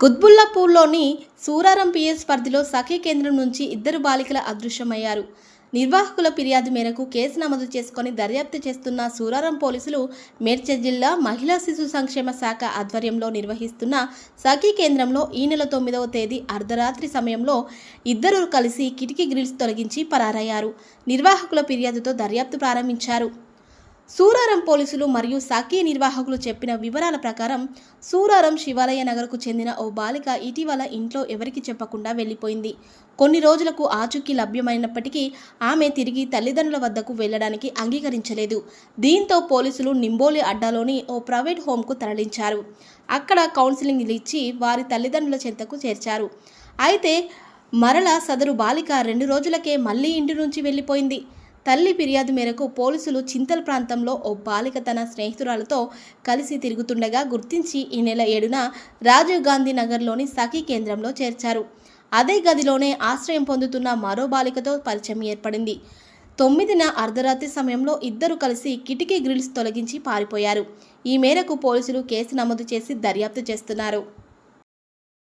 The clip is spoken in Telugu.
కుత్బుల్లాపూర్లోని సూరారం పిఎస్ పరిధిలో సఖీ కేంద్రం నుంచి ఇద్దరు బాలికల అదృశ్యమయ్యారు. నిర్వాహకుల ఫిర్యాదు మేరకు కేసు నమోదు చేసుకొని దర్యాప్తు చేస్తున్న సూరారం పోలీసులు మేడ్చల్ జిల్లా మహిళా శిశు సంక్షేమ శాఖ ఆధ్వర్యంలో నిర్వహిస్తున్న సఖీ కేంద్రంలో ఈ నెల తొమ్మిదవ తేదీ అర్ధరాత్రి సమయంలో ఇద్దరు కలిసి కిటికీ గ్రిల్స్ తొలగించి పరారయ్యారు. నిర్వాహకుల ఫిర్యాదుతో దర్యాప్తు ప్రారంభించారు. సూరారం పోలీసులు మరియు సాకీ నిర్వాహకులు చెప్పిన వివరాల ప్రకారం సూరారం శివాలయ నగర్కు చెందిన ఓ బాలిక ఇటీవల ఇంట్లో ఎవరికి చెప్పకుండా వెళ్ళిపోయింది. కొన్ని రోజులకు ఆచూకీ లభ్యమైనప్పటికీ ఆమె తిరిగి తల్లిదండ్రుల వద్దకు వెళ్ళడానికి అంగీకరించలేదు. దీంతో పోలీసులు నింబోలి అడ్డాలోని ఓ ప్రైవేట్ హోంకు తరలించారు. అక్కడ కౌన్సిలింగ్ ఇచ్చి వారి తల్లిదండ్రుల చెంతకు చేర్చారు. అయితే మరల సదరు బాలిక రెండు రోజులకే మళ్ళీ ఇంటి నుంచి వెళ్ళిపోయింది. తల్లి ఫిర్యాదు మేరకు పోలీసులు చింతల్ ప్రాంతంలో ఓ బాలిక తన స్నేహితురాలతో కలిసి తిరుగుతుండగా గుర్తించి ఈ నెల ఏడున రాజీవ్ గాంధీ నగర్లోని సఖీ కేంద్రంలో చేర్చారు. అదే గదిలోనే ఆశ్రయం పొందుతున్న మరో బాలికతో పరిచయం ఏర్పడింది. తొమ్మిదిన అర్ధరాత్రి సమయంలో ఇద్దరు కలిసి కిటికీ గ్రిల్స్ తొలగించి పారిపోయారు. ఈ మేరకు పోలీసులు కేసు నమోదు చేసి దర్యాప్తు చేస్తున్నారు.